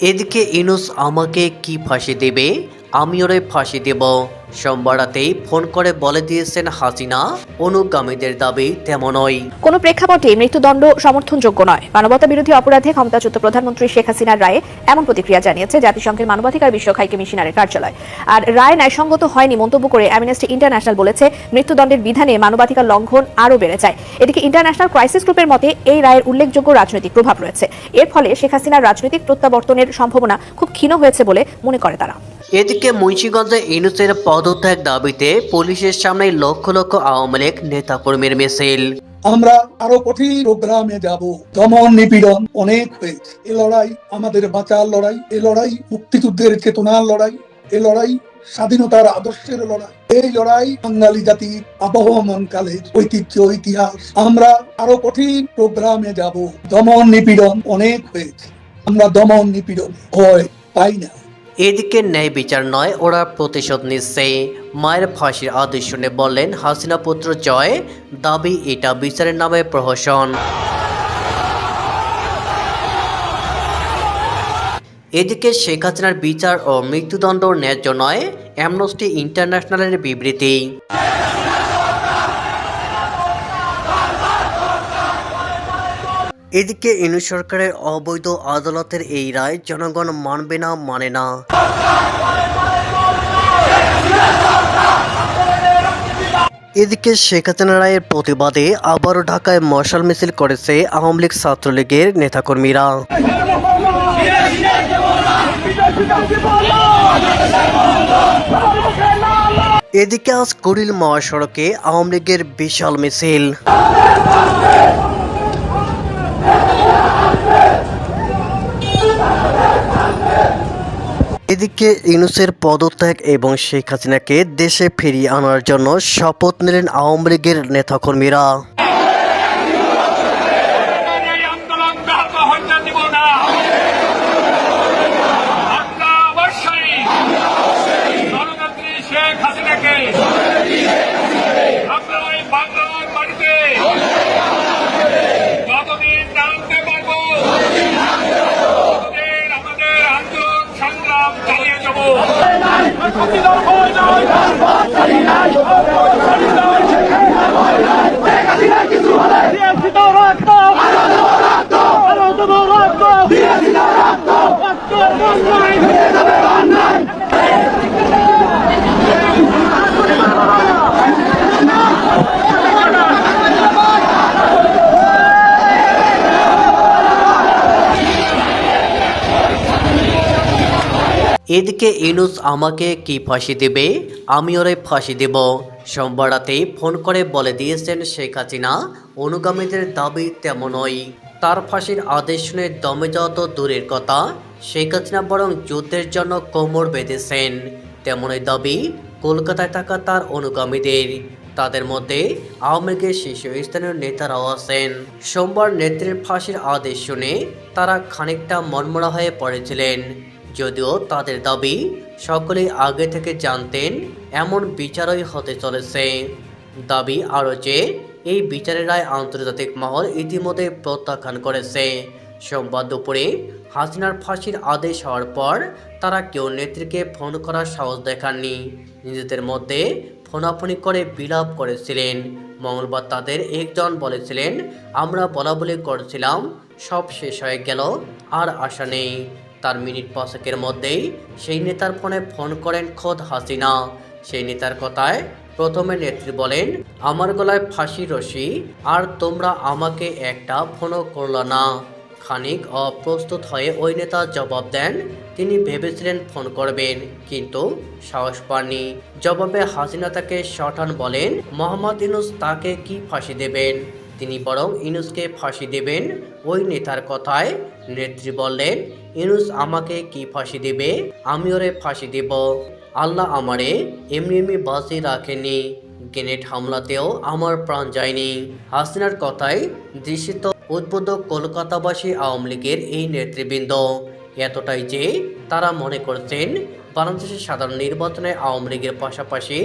এদিকে ইনুস আমাকে কি ফাঁসি দেবে? আমি ওরে ফাঁসি দেব। সোমবার রাতেই ফোন করে বলে দিয়েছেন হাসিনা অনুগামীদের দাবি তেমনই। কোনো প্রেক্ষাপটে মৃত্যুদণ্ড সমর্থনযোগ্য নয়। মানবতা বিরোধী অপরাধে ক্ষমতাচ্যুত প্রধানমন্ত্রী শেখ হাসিনার রায়ে এমন প্রতিক্রিয়া জানিয়েছে জাতিসংঘের মানবাধিকার বিষয়ক হাই কমিশনারের কার্যালয়। আর রায় ন্যায়সঙ্গত হয়নি মন্তব্য করে অ্যামনেস্টি ইন্টারন্যাশনাল বলেছে মৃত্যুদণ্ডের বিধানে মানবাধিকার লঙ্ঘন আরও বেড়ে যায়। এদিকে ইন্টারন্যাশনাল ক্রাইসিস গ্রুপের মতে এই রায়ের উল্লেখযোগ্য রাজনৈতিক প্রভাব রয়েছে। এর ফলে শেখ হাসিনার রাজনৈতিক প্রত্যাবর্তনের সম্ভাবনা খুব ক্ষীণ হয়েছে বলে মনে করে তারা। এদিকে মুন্সিগঞ্জে ইনুসের পদত্যাগ দাবিতে পুলিশের সামনে লক্ষ লক্ষ আওয়ামী লীগ নেতাকর্মীর মিছিল। আমরা আরও কঠিন প্রোগ্রামে যাব। দমন নিপীড়ন অনেক হয়েছে। এ লড়াই আমাদের বাঁচার লড়াই, এ লড়াই মুক্তিযুদ্ধের চেতনার লড়াই, এ লড়াই স্বাধীনতার আদর্শের লড়াই। এই লড়াই বাঙালি জাতি আবহমান কালের ঐতিহ্য, ইতিহাস। আমরা আরও কঠিন প্রোগ্রামে যাব। দমন নিপীড়ন অনেক হয়েছে। আমরা দমন নিপীড়ন ভয় পাই না। এদিকে ন্যায় বিচার নয়, ওরা প্রতিশোধ নিচ্ছে। মায়ের ফাঁসির আদেশ শুনে বললেন হাসিনা পুত্র জয়, দাবি এটা বিচারের নামে প্রহসন। এদিকে শেখ হাসিনার বিচার ও মৃত্যুদণ্ড ন্যায্য নয়, অ্যামনস্টি ইন্টারন্যাশনালের বিবৃতি। এদিকে ইনু সরকারের অবৈধ আদালতের এই রায় জনগণ মানবে না মানে না। এদিকে শেখ হাসিনা রায়ের প্রতিবাদে আবারও ঢাকায় মশাল মিছিল করেছে আওয়ামী লীগ ছাত্রলীগের নেতাকর্মীরা। এদিকে আজ কুড়িল মহাসড়কে আওয়ামী লীগের বিশাল মিছিল। এদিকে ইউনুসের পদত্যাগ এবং শেখ হাসিনাকে দেশে ফিরিয়ে আনার জন্য শপথ নিলেন আওয়ামী লীগের নেতাকর্মীরা এই আন্দোলন ব্যাহত হইতে দিব না আমরা অবশ্যই জননেত্রী শেখ হাসিনাকে আমরা ওই বাংলার মাটিতে যতদিন জানতে পারব ততদিন আমাদের আন্দোলন সংগ্রাম চালিয়ে যাব এদিকে ইনুস আমাকে কি ফাঁসি দেবে? আমি ওরে ফাঁসি দেব। সোমবার ফোন করে বলে দিয়েছেন শেখ হাসিনা, অনুগামীদের দাবি তেমনই। তার ফাঁসির আদেশ শুনে দমে যাওয়া তো দূরের কথা, শেখ হাসিনা বরং যুদ্ধের জন্য কোমর বেঁধেছেন। তেমনই দাবি কলকাতায় থাকা তার অনুগামীদের। তাদের মধ্যে আওয়ামী লীগের শীর্ষস্থানীয় নেতারাও আছেন। সোমবার নেত্রীর ফাঁসির আদেশ শুনে তারা খানিকটা মনমরা হয়ে পড়েছিলেন। যদিও তাদের দাবি, সকলেই আগে থেকে জানতেন এমন বিচারই হতে চলেছে। দাবি আরও যে, এই বিচারের রায় আন্তর্জাতিক মহল ইতিমধ্যে প্রত্যাখ্যান করেছে। সোমবার দুপুরে হাসিনার ফাঁসির আদেশ হওয়ার পর তারা কেউ নেত্রীকে ফোন করার সাহস দেখাননি। নিজেদের মধ্যে ফোনাফোনি করে বিলাপ করেছিলেন। মঙ্গলবার তাদের একজন বলেছিলেন, আমরা বলা বলি করছিলাম, সব শেষ হয়ে গেল, আর আশা নেই। তার মিনিট পাঁচেকের মধ্যেই সেই নেতার ফোনে ফোন করেন খোদ হাসিনা। সেই নেতার কথায় প্রথমে নেত্রী বলেন, আমার গলায় ফাঁসি রশি, আর তোমরা আমাকে একটা ফোনও করল না। খানিক অপ্রস্তুত হয়ে ওই নেতা জবাব দেন, তিনি ভেবেছিলেন ফোন করবেন, কিন্তু সাহস পাননি। জবাবে হাসিনা তাকে শঠান বলেন, মোহাম্মদ ইনুস তাকে কি ফাঁসি দেবেন? তিনি বরং ইনুসকে ফাঁসি দেবেন। ওই নেতার কথায় নেত্রী বললেন, ইনুস আমাকে কি ফাঁসি দেবে? আমি ওরে ফাঁসি দেব। আল্লাহ আমারে এমনি এমনি বাঁচিয়ে রাখেনি গ্রেনেড হামলাতেও আমার প্রাণ যায়নি। হাসিনার কথায় দৃশ্যত উদ্বুদ্ধ কলকাতাবাসী আওয়ামী লীগের এই নেতৃবৃন্দ এতটাই যে তারা মনে করছেন বাংলাদেশের সাধারণ নির্বাচনে আওয়ামী লীগের পাশাপাশি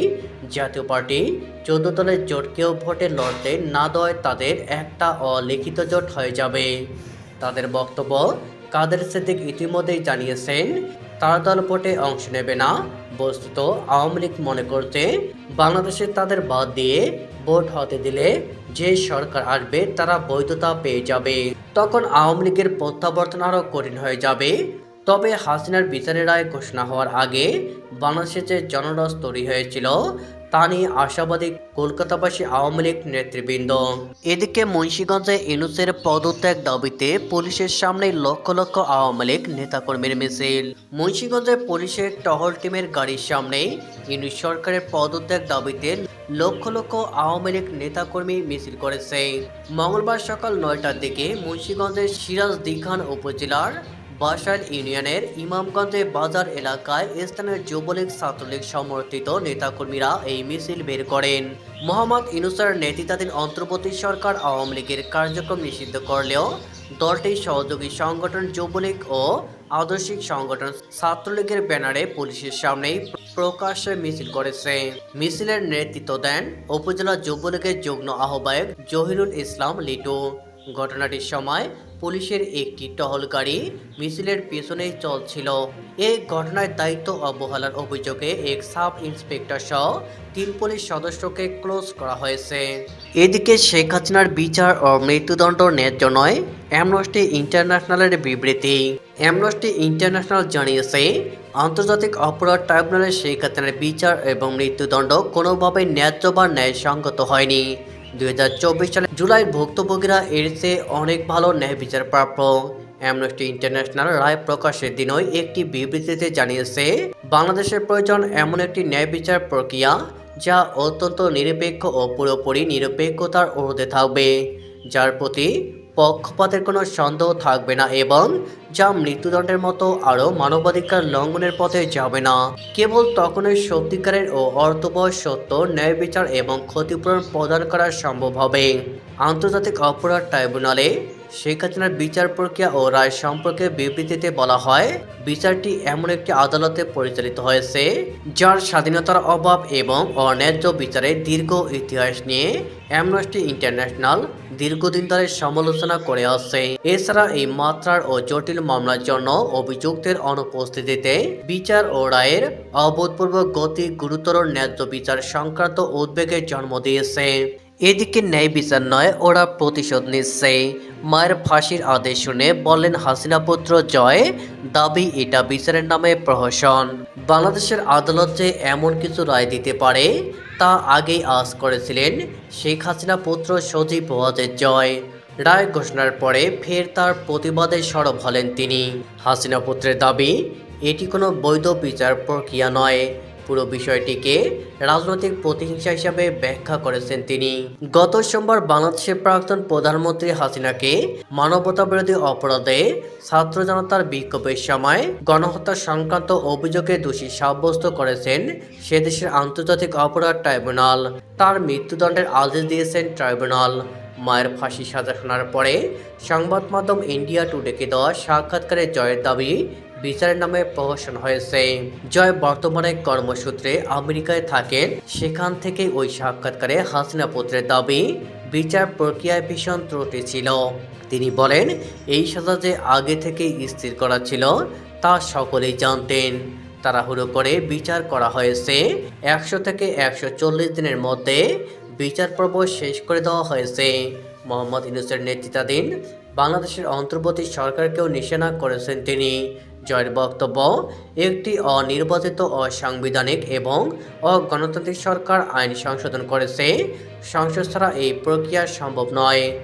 জাতীয় পার্টি চোদ্দ দলের জোটকেও ভোটে লড়তে না দেওয়ায় তাদের একটা অলিখিত জোট হয়ে যাবে। তাদের বক্তব্য কাদের সেদিক ইতিমধ্যেই জানিয়েছেন তার দল ভোটে অংশ নেবে না। বস্তুত আওয়ামী লীগ মনে করতে বাংলাদেশে তাদের বাদ দিয়ে ভোট হতে দিলে যে সরকার আসবে, তারা বৈধতা পেয়ে যাবে। তখন আওয়ামী লীগের প্রত্যাবর্তন আরও কঠিন হয়ে যাবে। তবে হাসিনার বিচারের রায় ঘোষণা হওয়ার আগে বাংলাদেশে যে জনরস তৈরি হয়েছিল, তা নিয়ে আশাবাদী কলকাতাবাসী আওয়ামী লীগ নেতৃবৃন্দ। এদিকে মুন্সীগঞ্জে ইনুসের পদত্যাগ দাবিতে পুলিশের সামনে লক্ষ লক্ষ আওয়ামী লীগ নেতাকর্মীর মিছিল। মুন্সীগঞ্জে পুলিশের টহল টিমের গাড়ির সামনে ইনুস সরকারের পদত্যাগ দাবিতে লক্ষ লক্ষ আওয়ামী লীগ নেতাকর্মী মিছিল করেছে। মঙ্গলবার সকাল নয়টার দিকে মুন্সীগঞ্জের সিরাজ দিখান উপজেলার বাসাইল ইউনিয়নের ইমামগঞ্জে বাজার এলাকায় স্থানীয় যুবলীগ ছাত্রলীগ সমর্থিত নেতাকর্মীরা এই মিছিল বের করেন। মোহাম্মদ ইনুসার নেতৃত্বাধীন অন্তর্বর্তী সরকার আওয়ামী লীগের কার্যক্রম নিষিদ্ধ করলেও দলটির সহযোগী সংগঠন যুবলীগ ও আদর্শিক সংগঠন ছাত্রলীগের ব্যানারে পুলিশের সামনেই প্রকাশ্যে মিছিল করেছে। মিছিলের নেতৃত্ব দেন উপজেলা যুবলীগের যুগ্ম আহ্বায়ক জহিরুল ইসলাম লিটু। ঘটনাটির সময় পুলিশের একটি টহল গাড়ি মিছিলের পেছনেই চলছিল। এই ঘটনায় দায়িত্ব অবহেলার অভিযোগে এক সাব ইন্সপেক্টর সহ তিন পুলিশ সদস্যকে ক্লোজ করা হয়েছে। এদিকে শেখ হাসিনার বিচার ও মৃত্যুদণ্ড ন্যায্য নয়, অ্যামনস্টি ইন্টারন্যাশনালের বিবৃতি। অ্যামনস্টি ইন্টারন্যাশনাল জানিয়েছে, আন্তর্জাতিক অপরাধ ট্রাইব্যুনালে শেখ হাসিনার বিচার এবং মৃত্যুদণ্ড কোনোভাবে ন্যায্য বা ন্যায়সঙ্গত হয়নি। দুই সালে জুলাই ভুক্তভোগীরা এর অনেক ভালো ন্যায় বিচার প্রাপ্য অ্যামনেস্টি ইন্টারন্যাশনাল রায় প্রকাশের দিনই একটি বিবৃতিতে জানিয়েছে, বাংলাদেশের প্রয়োজন এমন একটি ন্যায় বিচার প্রক্রিয়া যা অত্যন্ত নিরপেক্ষ ও পুরোপুরি নিরপেক্ষতার অরুদে থাকবে, যার প্রতি পক্ষপাতের কোনো সন্দেহ থাকবে না এবং যা মৃত্যুদণ্ডের মতো আরও মানবাধিকার লঙ্ঘনের পথে যাবে না। কেবল তখনই সত্যিকারের ও অর্থবহ সত্য ন্যায় বিচার এবং ক্ষতিপূরণ প্রদান করা সম্ভব হবে। আন্তর্জাতিক অপরাধ ট্রাইব্যুনালে শেখ হাসিনার বিচার প্রক্রিয়া ও রায় সম্পর্কে বিবৃতিতে বলা হয়, বিচারটি এমন একটি আদালতে পরিচালিত হয়েছে, যার স্বাধীনতার অভাব এবং অন্যায্য বিচারের দীর্ঘ ইতিহাস নিয়ে অ্যামনেস্টি ইন্টারন্যাশনাল দীর্ঘদিন ধরে সমালোচনা করে আসছে এছাড়া এই মাত্রার ও জটিল মামলার জন্য অভিযুক্তের অনুপস্থিতিতে বিচার ও রায়ের অভূতপূর্ব গতি গুরুতর ন্যায্য বিচার সংক্রান্ত উদ্বেগের জন্ম দিয়েছে। এদিকে ন্যায় বিচার নয়, ওরা প্রতিশোধ নিচ্ছে। মায়ের ফাঁসির আদেশ শুনে বললেন হাসিনা পুত্র জয়, দাবি এটা বিচারের নামে প্রহসন। বাংলাদেশের আদালত যে এমন কিছু রায় দিতে পারে, তা আগেই আজ করেছিলেন শেখ হাসিনা পুত্র সজীব ওয়াজের জয়। রায় ঘোষণার পরে ফের তার প্রতিবাদে সরব হলেন তিনি। হাসিনা পুত্রের দাবি, এটি কোনো বৈধ বিচার প্রক্রিয়া নয়। পুরো বিষয়টিকে রাজনৈতিক প্রতিহিংসা হিসাবে ব্যাখ্যা করেছেন তিনি। গত সোমবার বাংলাদেশের প্রাক্তন প্রধানমন্ত্রী হাসিনাকে মানবতা বিরোধী অপরাধে ছাত্র জনতার বিক্ষোভের সময় গণহত্যা সংক্রান্ত অভিযোগে দোষী সাব্যস্ত করেছেন সে দেশের আন্তর্জাতিক অপরাধ ট্রাইব্যুনাল। তার মৃত্যুদণ্ডের আদেশ দিয়েছেন ট্রাইব্যুনাল। মায়ের ফাঁসি সাজা শোনার পরে সংবাদ মাধ্যম ইন্ডিয়া টুডেকে দেওয়া সাক্ষাৎকারে জয়ের দাবি বিচারের নামে প্রহসন হয়েছে। জয় বর্তমানে কর্মসূত্রে আমেরিকায় থাকেন সেখান থেকে ওই সাক্ষাৎকারে হাসিনা পুত্রের দাবি, বিচার প্রক্রিয়ায় ভীষণ ত্রুটি ছিল। তিনি বলেন, এই সাজা যে আগে থেকে স্থির করা ছিল, তা সকলেই জানতেন। তাড়াহুড়ো করে বিচার করা হয়েছে। একশো থেকে একশো চল্লিশ দিনের মধ্যে বিচার পর্ব শেষ করে দেওয়া হয়েছে। মোহাম্মদ ইউনুসের নেতৃত্বাধীন বাংলাদেশের অন্তর্বর্তী সরকারকেও নিশানা করেছেন তিনি। জয়ের বক্তব্য, একটি অনির্বাচিত অসাংবিধানিক এবং অগণতান্ত্রিক সরকার আইন সংশোধন করেছে। সংসদ ছাড়া এই প্রক্রিয়া সম্ভব নয়।